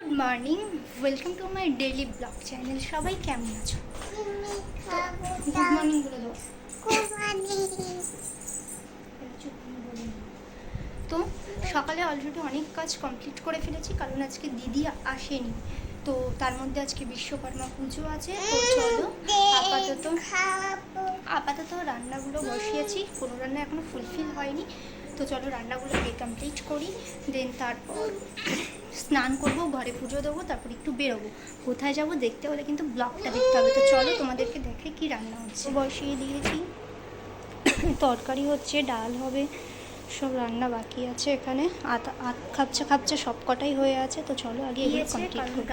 Good morning welcome to my daily blog channel সবাই কেমন আছো? গুড তো সকালে অলরেডি অনেক কাজ কমপ্লিট করে ফেলেছি, কারণ আজকে দিদি আসেনি। তো তার মধ্যে আজকে বিশ্বকর্মা পুজো আছে চলো আপাতত আপাতত রান্নাগুলো বসিয়েছি। কোনো রান্না এখনও ফুলফিল হয়নি। তো চলো রান্নাগুলো কমপ্লিট করি দেন তারপর স্নান করব ঘরে পুজো দেবো তারপর একটু বেরোবো। কোথায় যাব দেখতে হলে কিন্তু ব্লগটা দেখতে হবে। তো চলো তোমাদেরকে দেখে কি রান্না হচ্ছে। বসিয়ে দিয়েছি। তরকারি হচ্ছে ডাল হবে সব রান্না বাকি আছে এখানে। আত আত খাপছে খাপছে সব কটাই হয়ে আছে। তো চলো আগে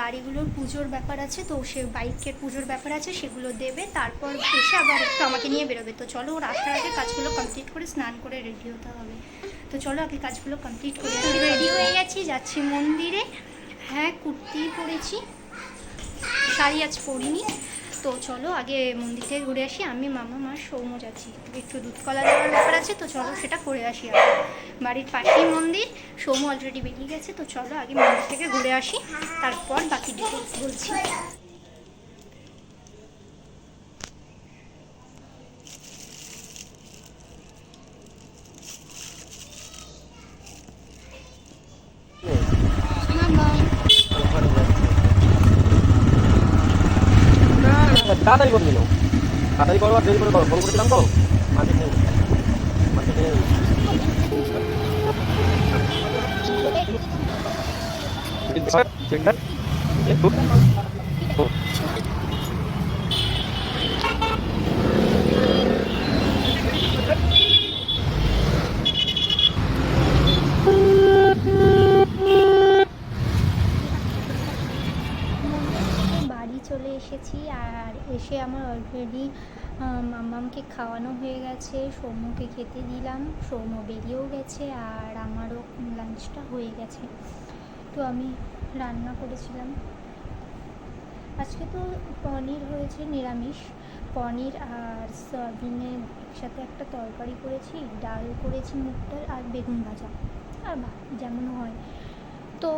গাড়িগুলোর পুজোর ব্যাপার আছে তো সে বাইকের পুজোর ব্যাপার আছে সেগুলো দেবে। তারপর এসে আবার একটু আমাকে নিয়ে বেরোবে। তো চলো ওর আসার আগে কাজগুলো কমপ্লিট করে স্নান করে রেডি হতে হবে। তো চলো আগে কাজগুলো কমপ্লিট করে। রেডি হয়ে যাচ্ছি মন্দিরে। হ্যাঁ কুর্তি পরেছি। শাড়ি আজ পরিনি। তো চলো, আগে মন্দির থেকে ঘুরে আসি। আমি, মামা, মা সৌম যাচ্ছি। একটু দুধ কলা দেওয়ার ব্যাপার আছে, তো চলো সেটা করে আসি আর বাড়ির পাশেই মন্দির। সৌম অলরেডি বেরিয়ে গেছে, তো চলো আগে মন্দির থেকে ঘুরে আসি। তারপর বাকি ডিটেলস বলছি। তাড়াতাড়ি করে দিল তাড়াতাড়ি করো আর দেরি করে করো। ফোন করেছিলাম তো। মার্কেট নেই। মার্কেট চেক দেন একটু বাড়ি চলে এসেছি আর এসে আমার অলরেডি মাম্মামকে খাওয়ানো হয়ে গেছে, সৌম্যকে খেতে দিলাম, সৌম্য বেরিয়েও গেছে আর আমারও লাঞ্চটা হয়ে গেছে। তো আমি রান্না করেছিলাম। আজকে তো পনির হয়েছে নিরামিষ। পনির আর সয়াবিনের একসাথে একটা তরকারি করেছি, ডাল করেছি, মুগ ডাল আর বেগুন ভাজা। আর যেমন হয়। তো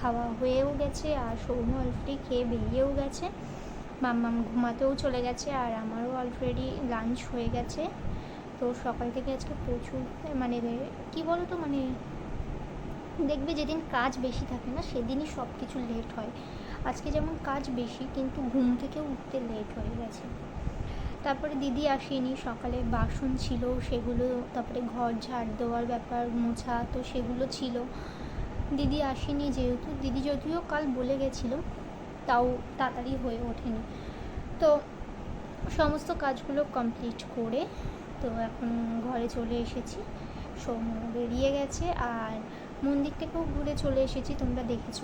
খাওয়া হয়েও গেছে আর সৌম্য অলরেডি খেয়ে বেরিয়েও গেছে। মাম্মাম ঘুমাতেও চলে গেছে আর আমারও অলরেডি লাঞ্চ হয়ে গেছে। তো সকাল থেকে আজকে প্রচুর মানে কি বলো তো মানে দেখবে যেদিন কাজ বেশি থাকে না, সেদিনই সব কিছু লেট হয়। আজকে যেমন কাজ বেশি, কিন্তু ঘুম থেকে উঠতে লেট হয়ে গেছে। তারপরে দিদি আসেনি, সকালে বাসন ছিল, সেগুলো, তারপরে ঘর ঝাড় দেওয়ার ব্যাপার, মোছা, তো সেগুলো ছিল। দিদি আসেনি যেহেতু, দিদি যদিও কাল বলে গেছিল তাও তাড়াতাড়ি হয়ে ওঠেনি। তো সমস্ত কাজগুলো কমপ্লিট করে তো এখন ঘরে চলে এসেছি। সৌম্য বেরিয়ে গেছে আর মন্দিরটাকেও ঘুরে চলে এসেছি, তোমরা দেখেছ।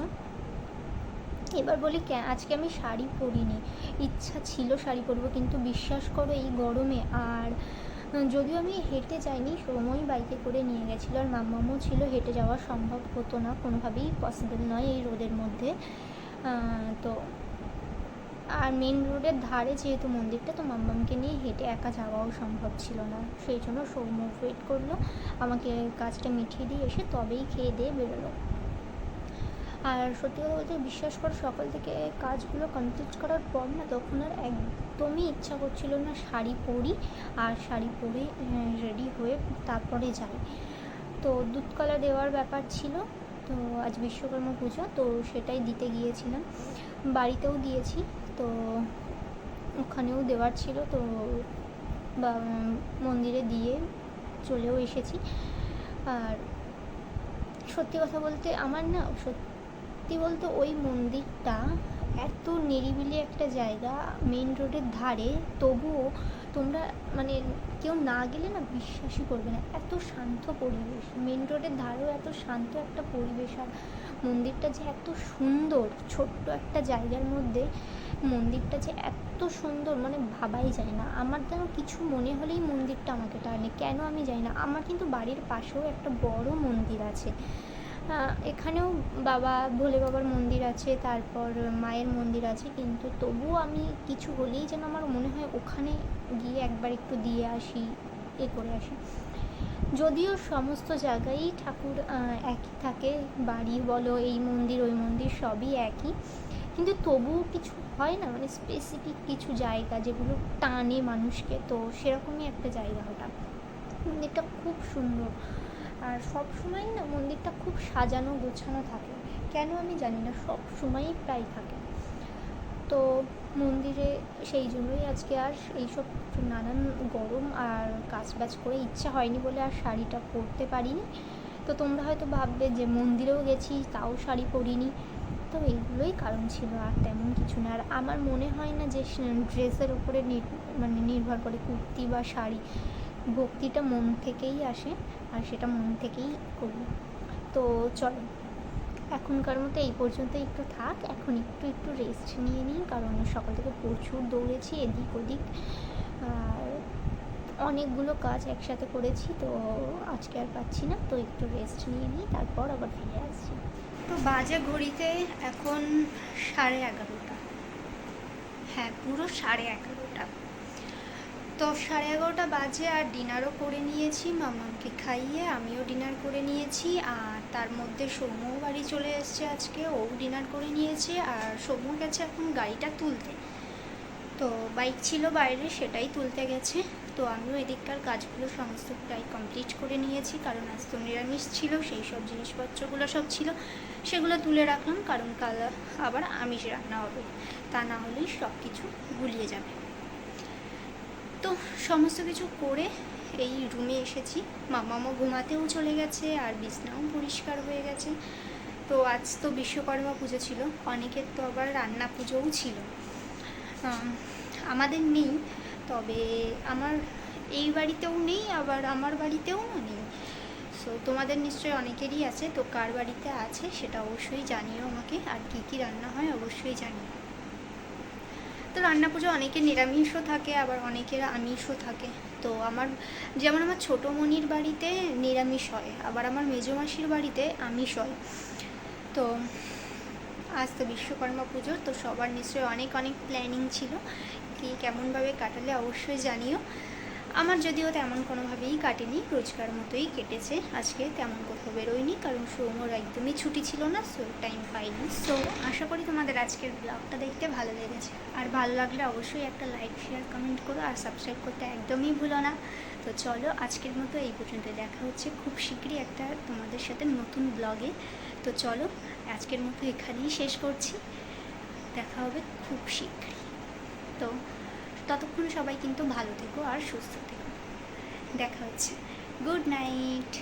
এবার বলি আজকে আমি শাড়ি পরিনি। ইচ্ছা ছিল শাড়ি পরবো, কিন্তু বিশ্বাস করো এই গরমে আর যদিও আমি হেঁটে যাইনি সময় বাইকে করে নিয়ে গেছিল আর মাম্মামও ছিল, হেঁটে যাওয়া সম্ভব হতো না, কোনোভাবেই পসিবল নয় এই রোদের মধ্যে। তো আর মেন রোডের ধারে যেহেতু মন্দিরটা, তো মাম্মামকে নিয়ে হেঁটে একা যাওয়াও সম্ভব ছিল না। সেই জন্য সৌম্য ওয়েট করল, আমাকে কাজটা মিঠিয়ে দিয়ে এসে তবেই খেয়ে দিয়ে বেরোলো। আর সত্যি কথা বলতে বিশ্বাস করো, সকাল থেকে কাজগুলো কমপ্লিট করার পর না তখন আর একদমই ইচ্ছা করছিল না শাড়ি পরি, আর শাড়ি পরে রেডি হয়ে তারপরে যাই। তো দুধ কলা দেওয়ার ব্যাপার ছিল। তো আজ বিশ্বকর্মা পুজো, তো সেটাই দিতে গিয়েছিলাম। বাড়িতেও দিয়েছি তো ওখানেও দেওয়ার ছিল, তো বা, মন্দিরে দিয়ে চলেও এসেছি। আর সত্যি কথা বলতে আমার না, সত্যি বলতে ওই মন্দিরটা এত নিরিবিলি একটা জায়গা মেন রোডের ধারে, তবুও তোমরা মানে কেউ না গেলে না বিশ্বাসই করবে না। এত শান্ত পরিবেশ। মেন রোডের ধারেও এত শান্ত একটা পরিবেশ। আর মন্দিরটা যে এত সুন্দর, ছোট্ট একটা জায়গার মধ্যে মন্দিরটা যে এত সুন্দর মানে ভাবাই যায় না। আমার যেন কিছু মনে হলেই মন্দিরটা আমাকে টানে। কেন আমি জানি না। আমার কিন্তু বাড়ির পাশেও একটা বড় মন্দির আছে। এখানেও বাবা, ভোলে বাবার মন্দির আছে, তারপর মায়ের মন্দির আছে, কিন্তু তবুও আমি কিছু হলেই যেন আমার মনে হয় ওখানে গিয়ে একবার একটু দিয়ে আসি, এ করে আসি। যদিও সমস্ত জায়গায় ঠাকুর একই থাকে, বাড়ি বলো, এই মন্দির, ওই মন্দির সবই একই, কিন্তু তবুও কিছু হয় না মানে স্পেসিফিক কিছু জায়গা যেগুলো টানে মানুষকে, তো সেরকমই একটা জায়গা ওটা। মন্দিরটা খুব সুন্দর। আর সব সময় না মন্দিরটা খুব সাজানো, গোছানো থাকে। কেন আমি জানি না, সব সময়ই প্রায় থাকে। তো মন্দিরে সেই জন্যই আজকে আর এইসব নানান গরম আর কাজ বাজ করে ইচ্ছা হয়নি বলে আর শাড়িটা পরতে পারিনি। তো তোমরা হয়তো ভাববে যে মন্দিরেও গেছি, তাও শাড়ি পরিনি। তো এইগুলোই কারণ ছিল আর তেমন কিছু না। আর আমার মনে হয় না যে ড্রেসের উপরে মানে নির্ভর করে কুর্তি বা শাড়ি। ভক্তিটা মন থেকেই আসে আর সেটা মন থেকেই করি। তো চলো, এখনকার মতো এই পর্যন্ত একটু থাক, এখন একটু একটু রেস্ট নিয়ে নিই, কারণ সকাল থেকে প্রচুর দৌড়েছি, এদিক ওদিক, আর অনেকগুলো কাজ একসাথে করেছি, তো আজকে আর পাচ্ছি না, তো একটু রেস্ট নিয়ে নিই, তারপর আবার ফিরে আসছি। তো বাজে ঘড়িতে এখন সাড়ে এগারোটা। হ্যাঁ পুরো সাড়ে এগারোটা। তো সাড়ে এগারোটা বাজে আর ডিনারও করে নিয়েছি। মামাকে খাইয়ে আমিও ডিনার করে নিয়েছি। আর তার মধ্যে সৌম্যও বাড়ি চলে এসছে আজকে, ও ডিনার করে নিয়েছে। আর সৌম্য গেছে এখন গাড়িটা তুলতে। তো বাইক ছিল বাইরে, সেটাই তুলতে গেছে। তো আমিও এদিককার কাজগুলো সমস্ত প্রায় কমপ্লিট করে নিয়েছি। কারণ আজ তো নিরামিষ ছিল, সেই সব জিনিসপত্রগুলো সব ছিল, সেগুলো তুলে রাখলাম। কারণ কাল আবার আমিষ রান্না হবে। তা না হলেই সব কিছু গুলিয়ে যাবে। সমস্ত কিছু করে এই রুমে এসেছি। মামামও ঘুমাতেও চলে গেছে আর বিছনাও পরিষ্কার হয়ে গেছে। তো আজ তো বিশ্বকর্মা পুজো ছিল, অনেকের তো আবার রান্না পুজোও ছিল। আমাদের নেই, তবে আমার এই বাড়িতেও নেই, আবার আমার বাড়িতেও নেই। সো তোমাদের নিশ্চয়ই অনেকেরই আছে, তো কার বাড়িতে আছে সেটা অবশ্যই জানিও আমাকে, আর কী কী রান্না হয় অবশ্যই জানিও। তো রান্না পুজো অনেকের নিরামিষও থাকে, আবার অনেকের আমিষও থাকে। তো আমার, যেমন আমার ছোটো মনির বাড়িতে নিরামিষ হয়, আবার আমার মেজো মাসির বাড়িতে আমিষ হয়। তো আজ তো বিশ্বকর্মা পুজো, তো সবার নিশ্চয়ই অনেক অনেক প্ল্যানিং ছিল, কি কেমনভাবে কাটালে অবশ্যই জানিও। আমার যদিও তেমন কোনোভাবেই কাটেনি, রোজকার মতোই কেটেছে। আজকে তেমন কোথাও বেরোয়নি, কারণ সৌমর একদমই ছুটি ছিল না সো টাইম পাইনি। সো আশা করি তোমাদের আজকের ব্লগটা দেখতে ভালো লেগেছে। আর ভালো লাগলে অবশ্যই একটা লাইক শেয়ার কমেন্ট করো, আর সাবস্ক্রাইব করতে একদমই ভুলো না। তো চলো, আজকের মতো এই পর্যন্ত দেখা হচ্ছে খুব শীঘ্রই একটা তোমাদের সাথে নতুন ব্লগে তো চলো, আজকের মতো এখানেই শেষ করছি। দেখা হবে খুব শীঘ্রই। তো ততক্ষণ সবাই কিন্তু ভালো থেকো আর সুস্থ থেকো। দেখা হচ্ছে। Good night.